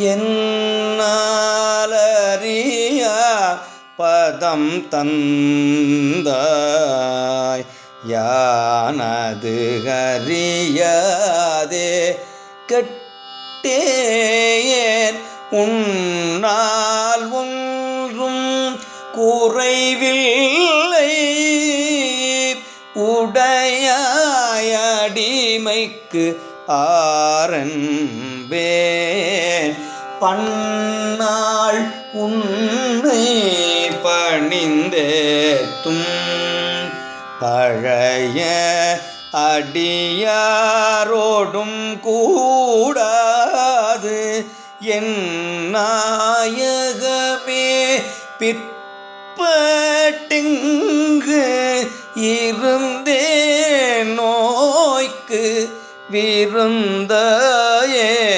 என்னாலறிய பதம் தந்தாய்? யானது அறியாதே? கெட்டேன் உன்னால் ஒன்றும் குறைவில்லை. உடையாயடிமைக்கு ஆரன்பே பன்னாள் உன்னை பணிந்தேத்தும். பழைய அடியாரோடும் கூடாது என் நாயகமே. பிற்பட்டிங்கு இருந்தே நோய்க்கு விருந்தாய்.